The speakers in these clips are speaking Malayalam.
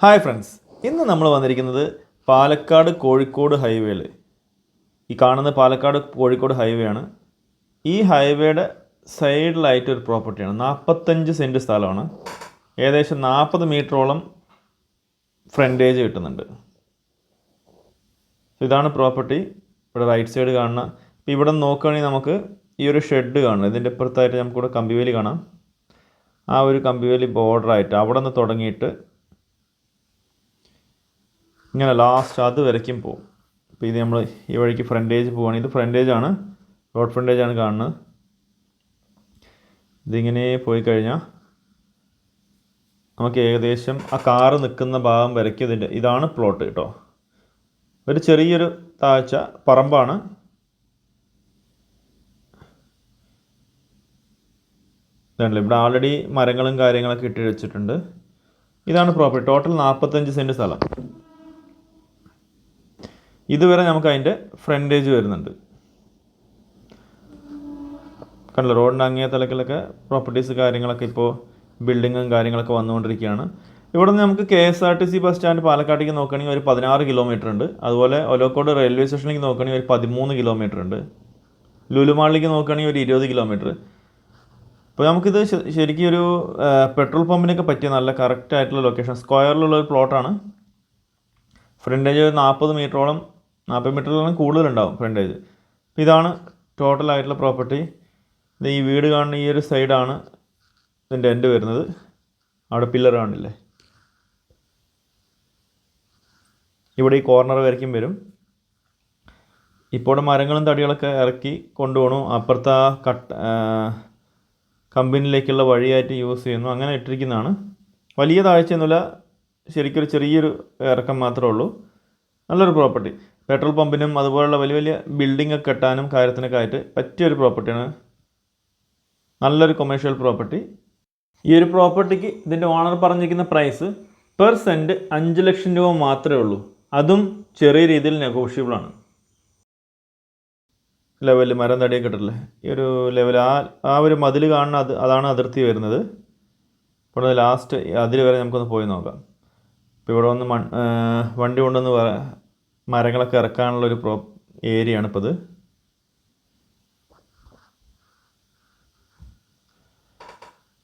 ഹായ് ഫ്രണ്ട്സ് ഇന്ന് നമ്മൾ വന്നിരിക്കുന്നത് പാലക്കാട് കോഴിക്കോട് ഹൈവേയിൽ. ഈ കാണുന്ന പാലക്കാട് കോഴിക്കോട് ഹൈവേ ആണ്. ഈ ഹൈവേയുടെ സൈഡിലായിട്ട് ഒരു പ്രോപ്പർട്ടിയാണ് നാൽപ്പത്തഞ്ച് സെന്റ് സ്ഥലമാണ്. ഏകദേശം നാൽപ്പത് മീറ്ററോളം ഫ്രണ്ടേജ് കിട്ടുന്നുണ്ട്. ഇതാണ് പ്രോപ്പർട്ടി. ഇവിടെ റൈറ്റ് സൈഡ് കാണുന്ന ഇപ്പോൾ ഇവിടെ നോക്കുകയാണെങ്കിൽ നമുക്ക് ഈ ഒരു ഷെഡ് കാണണം ഇതിന്റെ ഇപ്പുറത്തായിട്ട് നമുക്കിവിടെ കമ്പിവേലി കാണാം. ആ ഒരു കമ്പിവേലി ബോർഡറായിട്ട് അവിടെ നിന്ന് തുടങ്ങിയിട്ട് ഇങ്ങനെ ലാസ്റ്റ് അത് വരയ്ക്കും പോകും അപ്പോൾ ഇത് നമ്മൾ ഈ വഴിക്ക് ഫ്രണ്ടേജ് പോവാണ്. ഇത് ഫ്രണ്ടേജ് ആണ്. റോഡ് ഫ്രണ്ടേജ് ആണ് കാണുന്നത്. ഇതിങ്ങനെ പോയി കഴിഞ്ഞാൽ നമുക്ക് ഏകദേശം ആ കാറ് നിൽക്കുന്ന ഭാഗം വരയ്ക്കുന്നതിന്റെ ഇതാണ് പ്ലോട്ട് കേട്ടോ ഒരു ചെറിയൊരു താഴ്ച പറമ്പാണ്. ഇതാണല്ലോ. ഇവിടെ ആൾറെഡി മരങ്ങളും കാര്യങ്ങളൊക്കെ ഇട്ട് വെച്ചിട്ടുണ്ട്. ഇതാണ് പ്രോപ്പർട്ടി ടോട്ടൽ നാൽപ്പത്തഞ്ച് സെന്റ് സ്ഥലം. ഇതുവരെ നമുക്ക് അതിന്റെ ഫ്രണ്ടേജ് വരുന്നുണ്ട്. കണ്ടല്ലോ റോഡിന്റെ അങ്ങേ തലക്കിലൊക്കെ പ്രോപ്പർട്ടീസ് കാര്യങ്ങളൊക്കെ ഇപ്പോൾ ബിൽഡിങ്ങും കാര്യങ്ങളൊക്കെ വന്നുകൊണ്ടിരിക്കുകയാണ്. ഇവിടെ നിന്ന് നമുക്ക് K S R T C bus stand പാലക്കാട്ടേക്ക് നോക്കുകയാണെങ്കിൽ ഒരു പതിനാറ് കിലോമീറ്റർ ഉണ്ട്. അതുപോലെ ഒലോക്കോട് റെയിൽവേ സ്റ്റേഷനിലേക്ക് നോക്കുകയാണെങ്കിൽ ഒരു പതിമൂന്ന് കിലോമീറ്റർ ഉണ്ട്. ലുലുമാളിലേക്ക് നോക്കുകയാണെങ്കിൽ ഒരു ഇരുപത് കിലോമീറ്റർ അപ്പോൾ നമുക്കിത് ശരിക്കും ഒരു പെട്രോൾ പമ്പിനൊക്കെ പറ്റിയ നല്ല കറക്റ്റ് ആയിട്ടുള്ള ലൊക്കേഷൻ സ്ക്വയറിലുള്ള ഒരു പ്ലോട്ടാണ് ഫ്രണ്ടേജ് ഒരു നാൽപ്പത് മീറ്ററോളം നാൽപ്പത് മീറ്ററിലോളം കൂടുതലുണ്ടാവും ഫ്രണ്ടേജ് അപ്പോൾ ഇതാണ് ടോട്ടൽ ആയിട്ടുള്ള പ്രോപ്പർട്ടി ഇത് ഈ വീട് കാണുന്ന ഈ ഒരു സൈഡാണ് ഇതിന്റെ എൻഡ് വരുന്നത്. അവിടെ പില്ലർ കാണില്ലേ? ഇവിടെ ഈ കോർണർ വരയ്ക്കും വരും. ഇപ്പോൾ മരങ്ങളും തടികളൊക്കെ ഇറക്കി കൊണ്ടുപോകണു അപ്പുറത്തെ ആ കട്ട് കമ്പനിയിലേക്കുള്ള വഴിയായിട്ട് യൂസ് ചെയ്യുന്നു. അങ്ങനെ ഇട്ടിരിക്കുന്നതാണ്. വലിയ താഴ്ചയൊന്നുമില്ല. ശരിക്കൊരു ചെറിയൊരു ഇറക്കം മാത്രമേ ഉള്ളൂ. നല്ലൊരു പ്രോപ്പർട്ടി പെട്രോൾ പമ്പിനും അതുപോലുള്ള വലിയ വലിയ ബിൽഡിംഗ് ഒക്കെ കെട്ടാനും കാര്യത്തിനൊക്കെ ആയിട്ട് പറ്റിയൊരു പ്രോപ്പർട്ടിയാണ് നല്ലൊരു കൊമേഴ്ഷ്യൽ പ്രോപ്പർട്ടി ഈ ഒരു പ്രോപ്പർട്ടിക്ക് ഇതിന്റെ ഓണർ പറഞ്ഞിരിക്കുന്ന പ്രൈസ് പെർ സെന്റ് അഞ്ച് ലക്ഷം രൂപ മാത്രമേ ഉള്ളൂ. അതും ചെറിയ രീതിയിൽ നെഗോഷ്യബിളാണ് ലെവലിൽ മരം തടിയൊക്കെ കിട്ടില്ലേ ഈ ഒരു ലെവൽ ആ ആ ഒരു മതിൽ കാണുന്ന അത് അതാണ് അതിർത്തി വരുന്നത്. ഇപ്പോൾ ലാസ്റ്റ് അതിൽ വരെ നമുക്കൊന്ന് പോയി നോക്കാം. ഇപ്പോൾ ഇവിടെ വന്ന് വണ്ടി കൊണ്ടുവന്ന് മരങ്ങളൊക്കെ ഇറക്കാനുള്ള ഒരു പ്രോ ഏരിയ ആണ് ഇപ്പോൾ ഇത്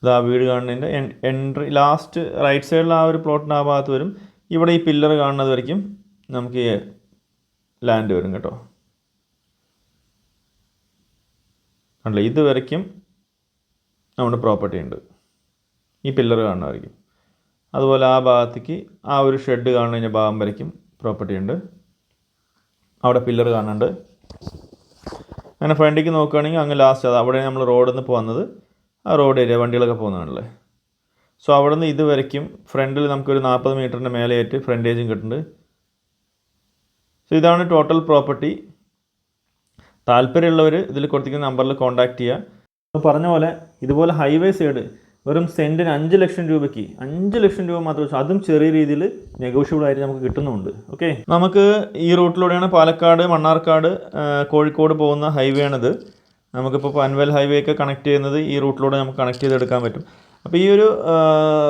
ഇതാ വീട് കാണുന്നതിന്റെ എൻട്രി ലാസ്റ്റ് റൈറ്റ് സൈഡിൽ ആ ഒരു പ്ലോട്ടിന്റെ ആ ഭാഗത്ത് വരും. ഇവിടെ ഈ പില്ലർ കാണുന്നത് വരയ്ക്കും. നമുക്ക് ലാൻഡ് വരും കേട്ടോ. അല്ല ഇത് വരയ്ക്കും. നമ്മുടെ പ്രോപ്പർട്ടി ഉണ്ട്. ഈ പില്ലർ കാണുന്നതായിരിക്കും അതുപോലെ ആ ഭാഗത്തേക്ക് ആ ഒരു ഷെഡ് കാണുന്ന ഭാഗം വരയ്ക്കും. പ്രോപ്പർട്ടി ഉണ്ട്. അവിടെ പില്ലർ കാണുന്നുണ്ട്. അങ്ങനെ ഫ്രണ്ടിക്ക് നോക്കുകയാണെങ്കിൽ അങ്ങ് ലാസ്റ്റ് അത് അവിടെ നമ്മൾ റോഡിൽ നിന്ന് പോകുന്നത് ആ റോഡ് ഏരിയ വണ്ടികളൊക്കെ പോകുന്നതാണല്ലേ. സോ അവിടെ നിന്ന് ഇത് വരയ്ക്കും ഫ്രണ്ടിൽ നമുക്കൊരു നാൽപ്പത് മീറ്ററിന്റെ മേലെയായിട്ട് ഫ്രണ്ടേജും കിട്ടുന്നുണ്ട്. സോ ഇതാണ് ടോട്ടൽ പ്രോപ്പർട്ടി താല്പര്യമുള്ളവർ ഇതിൽ കൊടുത്തിരിക്കുന്ന നമ്പറിൽ കോൺടാക്ട് ചെയ്യുക. പറഞ്ഞ പോലെ ഇതുപോലെ ഹൈവേ സൈഡ് വെറും സെന്റിന് അഞ്ച് ലക്ഷം രൂപയ്ക്ക് അഞ്ച് ലക്ഷം രൂപ മാത്രം വെച്ചാൽ അതും ചെറിയ രീതിയിൽ നെഗോഷ്യബിൾ ആയിട്ട് നമുക്ക് കിട്ടുന്നുണ്ട്. ഓക്കെ നമുക്ക് ഈ റൂട്ടിലൂടെയാണ് പാലക്കാട് മണ്ണാർക്കാട് കോഴിക്കോട് പോകുന്ന ഹൈവേ ആണിത്. നമുക്കിപ്പോൾ പൻവൽ ഹൈവേ ഒക്കെ കണക്ട് ചെയ്യുന്നത് ഈ റൂട്ടിലൂടെ നമുക്ക് കണക്ട് ചെയ്തെടുക്കാൻ പറ്റും. അപ്പോൾ ഈ ഒരു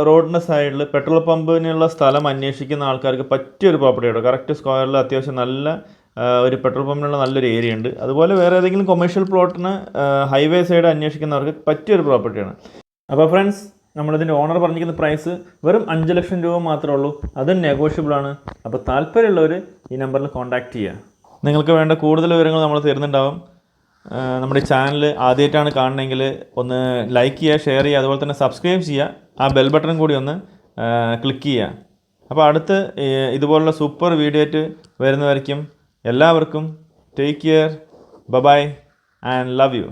റോഡിന്റെ സൈഡിൽ പെട്രോൾ പമ്പിനുള്ള സ്ഥലം അന്വേഷിക്കുന്ന ആൾക്കാർക്ക് പറ്റിയ പറ്റിയൊരു പ്രോപ്പർട്ടിയാണ് കറക്റ്റ് സ്ക്വയറിൽ അത്യാവശ്യം നല്ല ഒരു പെട്രോൾ പമ്പിനുള്ള നല്ലൊരു ഏരിയ ഉണ്ട്. അതുപോലെ വേറെ ഏതെങ്കിലും കൊമേഴ്ഷ്യൽ പ്ലോട്ടിന് ഹൈവേ സൈഡ് അന്വേഷിക്കുന്നവർക്ക് പറ്റിയൊരു പ്രോപ്പർട്ടിയാണ് അപ്പോൾ ഫ്രണ്ട്സ് നമ്മളിതിന്റെ ഓണർ പറഞ്ഞിരിക്കുന്ന പ്രൈസ് വെറും അഞ്ച് ലക്ഷം രൂപ മാത്രമേ ഉള്ളൂ. അത് നെഗോഷ്യബിൾ ആണ്. അപ്പോൾ താല്പര്യമുള്ളവർ ഈ നമ്പറിൽ കോൺടാക്റ്റ് ചെയ്യുക. നിങ്ങൾക്ക് വേണ്ട കൂടുതൽ വിവരങ്ങൾ നമ്മൾ തരുന്നുണ്ടാവും. നമ്മുടെ ചാനൽ ആദ്യമായിട്ടാണ് കാണണമെങ്കിൽ ഒന്ന് ലൈക്ക് ചെയ്യുക ഷെയർ ചെയ്യുക അതുപോലെ തന്നെ സബ്സ്ക്രൈബ് ചെയ്യുക. ആ ബെൽ ബട്ടൺ കൂടി ഒന്ന് ക്ലിക്ക് ചെയ്യുക. അപ്പോൾ അടുത്ത് ഇതുപോലുള്ള സൂപ്പർ വീഡിയോ ആയിട്ട് എല്ലാവർക്കും take care bye bye and love you